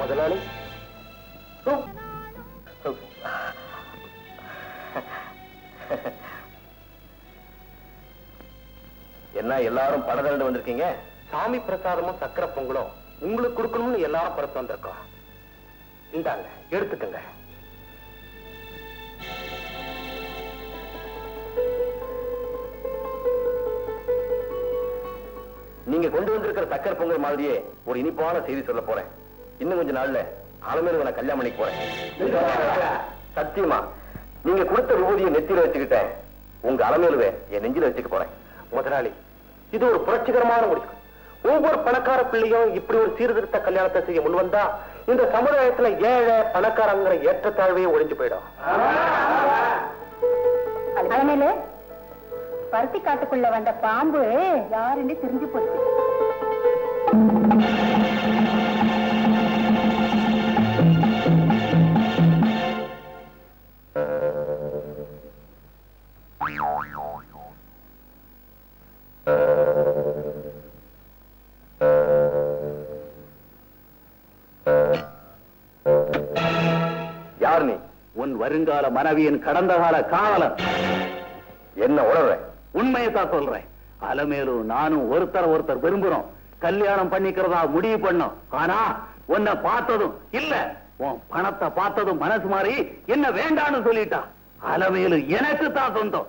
முதலாளி. என்ன எல்லாரும் படதண்டு வந்திருக்கீங்க? சாமி பிரசாதமும் சக்கரை பொங்கலும் உங்களுக்கு கொடுக்கணும்னு எல்லாரும் பரத்து வந்திருக்கோம். இந்தாங்க எடுத்துக்கங்க. நீங்க கொண்டு வந்திருக்கிற சக்கரை பொங்கல் மாதிரியே ஒரு இனிப்பான செய்தி சொல்ல போறேன். இன்னும் கொஞ்ச நாள்ல அலமேல நான் கல்யாணம் பண்ணி போறேன். சத்தியமா நீங்க கொடுத்த விபூதியை நெத்தியில வச்சுக்கிட்டேன். உங்க அலமேலுவை என் நெஞ்சில வச்சுக்க போறேன். முதலாளி இது ஒரு புரட்சிகரமான முடிவு. ஒவ்வொரு பணக்கார பிள்ளையும் இப்படி ஒரு சீர்திருத்த கல்யாணத்தை செய்ய முன்வந்தா இந்த சமுதாயத்துல ஏழை பணக்காரங்கிற ஏற்றத்தாழ்வையே ஒழிஞ்சு போயிடும். அலமேலு பருத்தி காட்டுக்குள்ள வந்த பாம்பு யாருன்னு தெரிஞ்சு போச்சு. வருங்கால மனைவியின் கடந்த கால காவலன் என்ன உணர்ற உண்மையை தான் சொல்றேன். அலமேலு நானும் ஒருத்தர் ஒருத்தர் விரும்புறோம். கல்யாணம் பண்ணிக்கிறதா முடிவு பண்ணோம். ஆனா உன்னை பார்த்ததும் இல்ல உன் பணத்தை பார்த்ததும் மனசு மாறி என்ன வேண்டான்னு சொல்லிட்டா. அலமேலு எனக்கு தான் சொந்தம்.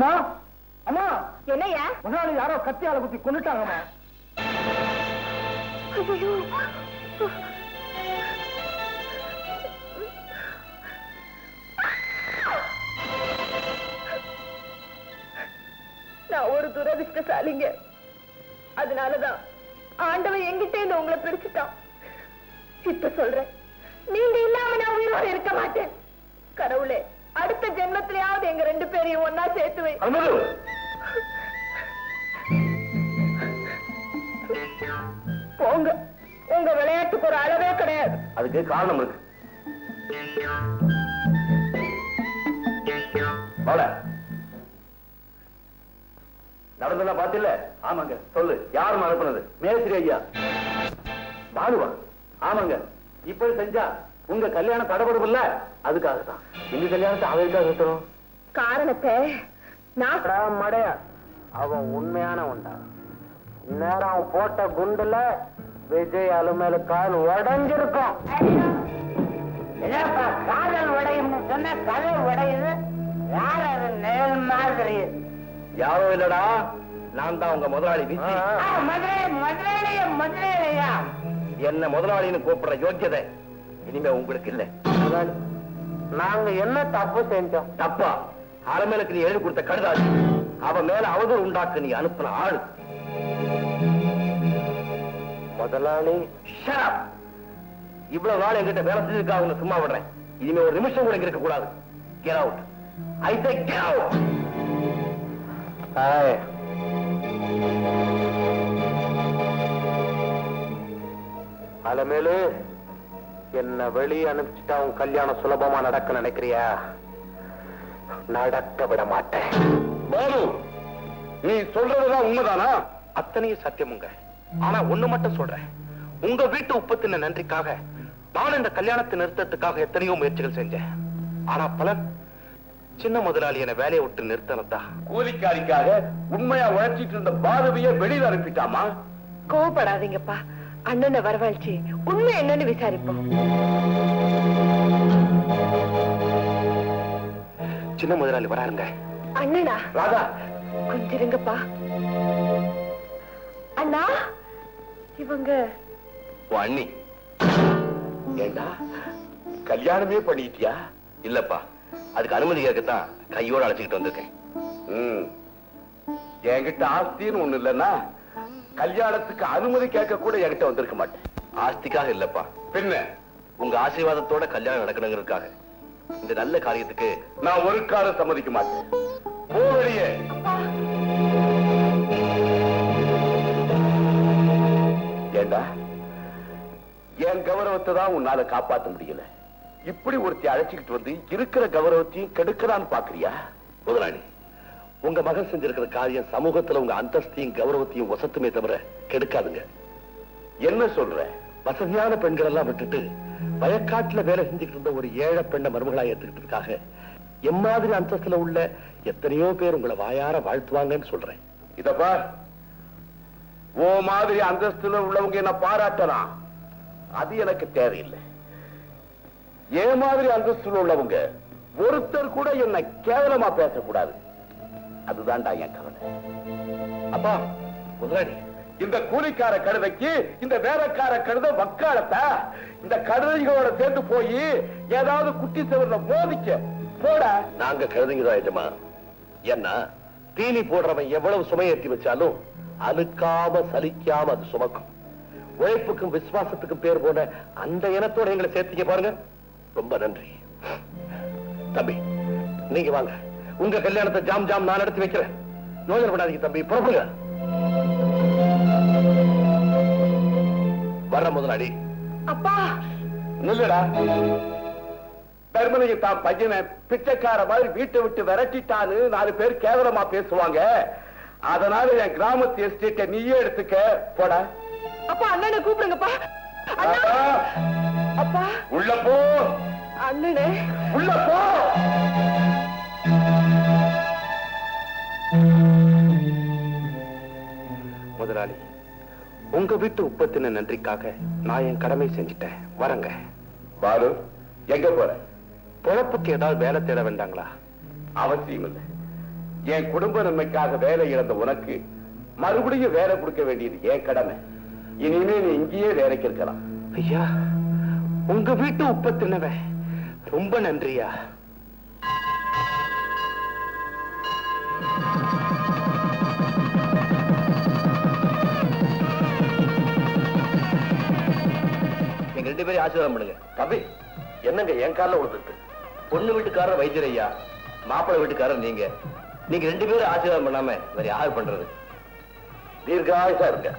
அம்மா? அம்மா? என்னையா முதலாளி யாரோ கத்தியால குத்தி கொண்டுட்டாங்கம்மா நான் ஒரு துரதிருஷ்டசாலிங்க. அதனாலதான் ஆண்டவன் எங்கிட்ட இருந்து உங்களை பிரிச்சுட்டான். இப்ப சொல்றேன். நீங்க இல்லாம நான் உயிரோட இருக்க மாட்டேன். கடவுளே அடுத்த ஜென்மத்திலேயாவது எங்க ரெண்டு பேரையும் ஒன்னா சேர்த்து வை போங்க. உங்க விளையாட்டுக்கு ஒரு அளவே கிடையாது. அதுக்கு காரணம் இருக்கு. நடந்ததா பாத்தில்ல ஆமாங்க. சொல்லு. யாரும் அனுப்புனது? மேஸ்திரி ஐயா. பாலுவா ஆமாங்க. இப்படி செஞ்சா உங்க கல்யாணம் தடபடும் இல்ல அதுக்காக தான் இந்த கல்யாணத்தை அவருக்காக சுத்தணும் காரணத்தை நான் மடையா. அவன் உண்மையான உண்டா. நேரம் அவன் போட்ட குண்டுல விஜய் அலுமேலு கால் உடஞ்சிருக்கும். காதல் உடையும் சொன்ன கதை உடையுது. யார் அது நேல் மாதிரி? யாரோ இல்லடா நான் தான் உங்க முதலாளி விஜி. மதுரை மதுரையிலையா என்ன முதலாளின்னு கூப்பிடுற யோக்கியதை இனிமே உங்களுக்கு இல்ல. நாங்க என்ன தப்பு செஞ்சோம்? தப்பா? அலமேலுக்கு நீ எழுதி கொடுத்த கடுதாசி. அவ மேல அவதூறு உண்டாக்க நீ அனுப்புன ஆளு. முதலாளி. இவ்வளவு நாள் என்கிட்ட வேலை செஞ்சிருக்கா உன்னை சும்மா விடுறேன். இனிமே ஒரு நிமிஷம் கூட இருக்க கூடாது. Get out I say get out Alamelu. என்ன வெளியே அனுப்பிச்சுட்டா உன் கல்யாணம் சுலபமா நடக்க நினைக்கிறியா? நடக்க விட மாட்டேன். நீ சொல்றதுதான் உண்மைதானா? அத்தனையும் சத்தியமுங்க. ஆனா ஒண்ணு மட்டும் சொல்றேன். உங்க வீட்டு உப்பத்தின நன்றிக்காக நான் இந்த கல்யாணத்தை நிறுத்தத்துக்காக எத்தனையோ முயற்சிகள் செஞ்சேன். ஆனா பலன் சின்ன முதலாளி என்ன வேலையை விட்டு நிறுத்தினதா? கூலிக்காரிக்காக உண்மையா உழைச்சிட்டு இருந்த பாரதிய வெளியில அனுப்பிட்டாமா? கோவப்படாதீங்கப்பா. அண்ணனை வரவழைச்சு உண்மை என்னன்னு விசாரிப்போம். சின்ன முதலாளி வராருங்க. அண்ணனா? ராதா! கொஞ்சம் இருங்கப்பா அண்ணா! இவங்க. அண்ணி. ஏண்டா? கல்யாணமே பண்ணிட்டியா? இல்லப்பா. அதுக்கு அனுமதி கேட்கத்தான் கையோட அழைச்சிக்கிட்டு வந்திருக்கேன். என்கிட்ட ஆஸ்தின்னு ஒண்ணு இல்லைன்னா கல்யாணத்துக்கு அனுமதி கேட்க கூட என்கிட்ட வந்திருக்க மாட்டேன். ஆஸ்திக்காக இல்லப்பா. பின்ன? உங்க ஆசீர்வாதத்தோட கல்யாணம் நடக்கணுங்கிறதுக்காக. இந்த நல்ல காரியத்துக்கு நான் ஒரு காலம் சம்மதிக்க மாட்டேன். போ வெளியே. ஏண்டா? என் கௌரவத்தை தான் உன்னால காப்பாத்த முடியல. இப்படி ஒருத்தி அழைச்சிக்கிட்டு வந்து இருக்கிற கௌரவத்தையும் கெடுக்கலான்னு பாக்குறியா? முதலாளி உங்க மகன் செஞ்சிருக்கிற காரியம் சமூகத்துல உங்க அந்தஸ்தையும் கௌரவத்தையும் வசத்துமே தவிர கெடுக்காதுங்க. என்ன சொல்ற? வசதியான பெண்கள் எல்லாம் விட்டுட்டு வயக்காட்டுல வேலை செஞ்சுக்கிட்டு இருந்த ஒரு ஏழை பெண்ணை மருமகளா ஏத்துக்கிட்டதுக்காக எம்மாதிரி அந்தஸ்துல உள்ள எத்தனையோ பேர் உங்களை வாயார வாழ்த்துவாங்கன்னு சொல்றேன். இதப்பா ஓ மாதிரி அந்தஸ்துல உள்ளவங்க என்ன பாராட்டலாம் அது எனக்கு தேவையில்லை. ஏ மாதிரி அந்தஸ்துல உள்ளவங்க ஒருத்தர் கூட என்ன கேவலமா பேசக்கூடாது. அதுதான்டா என் கவலை. அப்பா முதலாளி இந்த கூலிக்கார கழுதைக்கு இந்த வேலைக்கார கழுதை வக்காலத்தா? இந்த கழுதைகளோட சேர்ந்து போய் ஏதாவது குட்டி செவர்ல மோதிக்க. போட. நாங்க கழுதைங்க தான் எஜமா. ஏன்னா தீனி போடுறவன் எவ்வளவு சுமையேற்றி வச்சாலும் அழுக்காம சலிக்காம அது சுமக்கும். உழைப்புக்கும் விசுவாசத்துக்கும் பேர் போன அந்த இனத்தோட எங்களை சேர்த்தீங்க பாருங்க. ரொம்ப நன்றி. தம்பி நீங்க வாங்க. உங்க கல்யாணத்தை ஜாம் ஜாம் நான் நடத்தி வைக்கிறேன். யோசனை பண்ணாதீங்க தம்பி புறப்படுங்க. வர்ற முதலாளி. அப்பா. நில்லுடா. தர்மலிங்க தான் பையனை பிச்சைக்கார மாதிரி வீட்டை விட்டு விரட்டிட்டான்னு நாலு பேர் கேவலமா பேசுவாங்க. அதனால என் கிராமத்து எஸ்டேட்டை நீயே எடுத்துக்க. போடா. அப்பா அண்ணனை கூப்பிடுங்கப்பா. அப்பா. உள்ள போ. அண்ணனே. உள்ள போ. உங்க வீட்டு உப்பத்தின நன்றிக்காக நான் என் கடமை செஞ்சுட்டேன். வரங்க. பாரு எங்க போற? பொழப்புக்கு ஏதாவது வேலை தேட வேண்டாங்களா? அவசியம் இல்லை. என் குடும்ப நன்மைக்காக வேலை இழந்த உனக்கு மறுபடியும் வேலை கொடுக்க வேண்டியது என் கடமை. இனிமே நீ இங்கேயே வேலைக்கு இருக்கலாம். ஐயா உங்க வீட்டு உப்பத்தினவன். ரொம்ப நன்றியா. ரெண்டு பேரும் ஆசீர்வாதம் பண்ணுங்க. தம்பி என்னங்க என் காலில் விழுந்துட்டு பொண்ணு வீட்டுக்காரர் வைத்தியர் ஐயா மாப்பிள்ளை வீட்டுக்காரர் நீங்க. நீங்க ரெண்டு பேரும் ஆசீர்வாதம் பண்ணாம வேற யார் பண்றது? தீர்காயுசா இருங்க.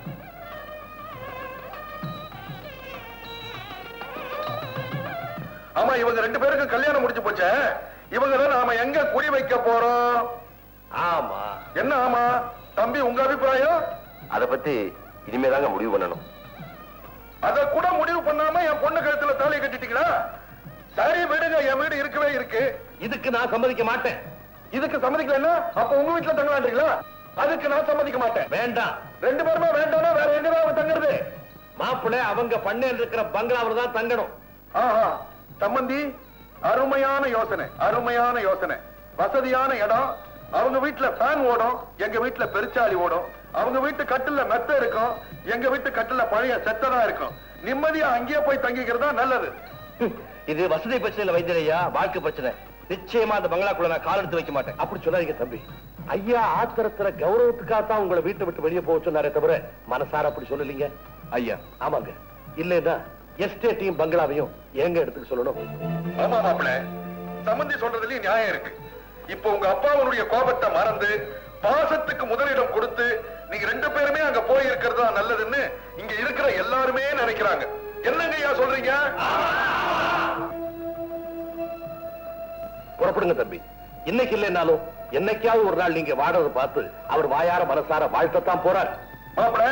ஆமா இவங்க ரெண்டு பேருக்கும் கல்யாணம் முடிஞ்சு போச்சே. இவங்க தான் நாம எங்க குடி வைக்க போறோம்? ஆமா. என்ன ஆமா? தம்பி உங்க அபிப்பிராயம்? அத பத்தி இனிமேதாங்க முடிவு பண்ணணும். அத கூட முடிவு பண்ணாம என் பொண்ணு கழுத்துல தாலி கட்டிட்டீங்களா? சரி விடுங்க என் வீடு இருக்கவே இருக்கு. இதுக்கு நான் சம்மதிக்க மாட்டேன். இதுக்கு சம்மதிக்கலன்னா அப்ப உங்க வீட்டுல தங்கலான்றீங்களா அதுக்கு நான் சம்மதிக்க மாட்டேன். வேண்டாம். ரெண்டு பேருமே வேண்டாம்னா வேற எங்கதான் அவன் தங்குறது? மாப்பிள்ளை அவங்க பண்ணையில் இருக்கிற பங்களாவில் தான் தங்கணும். ஆஹா. சம்பந்தி அருமையான யோசனை அருமையான யோசனை. வசதியான இடம் அவங்க வீட்டுல ஃபேன் ஓடும் எங்க வீட்டுல பெருச்சாளி ஓடும். அவங்க வீட்டு கட்டில மெத்த இருக்கும் எங்க வீட்டு கட்டில பழைய செத்ததா இருக்கும். நிம்மதியா அங்கேயே போய் தங்கிக்கிறது நல்லது. இது வசதி பிரச்சனை இல்ல வைத்தியரையா வாழ்க்கை பிரச்சனை. நிச்சயமா அந்த பங்களாக்குள்ள நான் கால் எடுத்து வைக்க மாட்டேன். அப்படி சொல்லாதீங்க தம்பி. ஐயா ஆத்திரத்துல கௌரவத்துக்காக தான் உங்களை வீட்டை விட்டு வெளியே போக சொன்னாரே தவிர மனசார அப்படி சொல்லலீங்க? ஐயா. ஆமாங்க. இல்லைன்னா எஸ்டேட்டையும் பங்களாவையும் எங்க எடுத்துக்க சொல்லணும்? ஆமா மாப்பிள. சம்பந்தி சொல்றதுலயும் நியாயம் இருக்கு. இப்போ உங்க அப்பாவுடைய கோபத்தை மறந்து பாசத்துக்கு முதலிடம் கொடுத்து நீங்க ரெண்டு பேருமே அங்க போய் இருக்கிறது தான் நல்லதுன்னு இங்க இருக்கிற எல்லாருமே நினைக்கிறாங்க. என்னங்க ஐயா சொல்றீங்க? புறப்படுங்க தம்பி. இன்னைக்கு இல்லைனாலும் என்னைக்காவது ஒரு நாள் நீங்க வாடுறத பார்த்து அவர் வாயார மனசார வாழ்த்தத்தான் போறார். மாப்பிள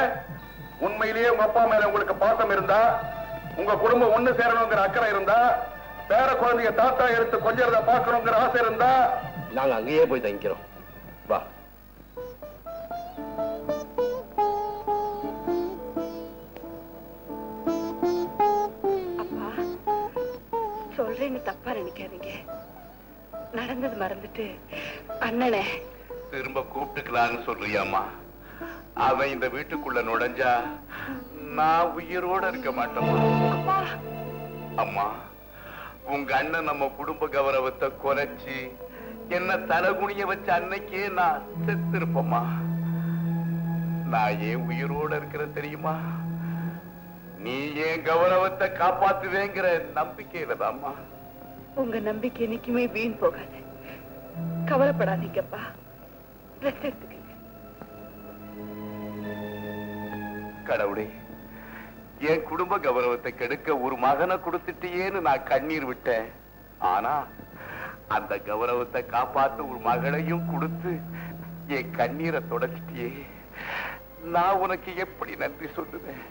உண்மையிலேயே உங்க அப்பா மேல உங்களுக்கு பாசம் இருந்தா உங்க குடும்பம் ஒண்ணு சேரணுங்கிற அக்கறை இருந்தா பேர குழந்தைய தாத்தா எடுத்து கொஞ்சம் பாக்கணுங்கிற ஆசை இருந்தா நாங்க அங்கேயே போய் தங்கிக்கிறோம். வா. அப்பா சொல்றேன்னு தப்பா நினைக்காதீங்க. நடந்தது மறந்துட்டு அண்ணனே திரும்ப கூப்பிட்டுக்கலான்னு சொல்றியாமா அவன் இந்த வீட்டுக்குள்ள நுழைஞ்சா நான் உயிரோட இருக்க மாட்டேமா அம்மா உங்க அண்ணன் நம்ம குடும்ப கௌரவத்தை குறைச்சு என்ன தலகுனிய வச்ச அன்னைக்கே நான் செத்திருப்பம்மா? நான் ஏன் உயிரோட இருக்கிற தெரியுமா? நீ ஏன் கௌரவத்தை காப்பாத்துவேங்கிற நம்பிக்கையில தாம்மா. உங்க நம்பிக்கை என்னைக்குமே வீண் போகாது. கவலைப்படாதீங்கப்பா. ரெஸ்ட் எடுத்துக்கங்க கடவுளே என் குடும்ப கௌரவத்தை கெடுக்க ஒரு மகனை கொடுத்துட்டியேன்னு நான் கண்ணீர் விட்டேன். ஆனா அந்த கௌரவத்தை காப்பாத்து ஒரு மகளையும் கொடுத்து என் கண்ணீரை தொடச்சிட்டியே. நான் உனக்கு எப்படி நன்றி சொல்லுவேன்?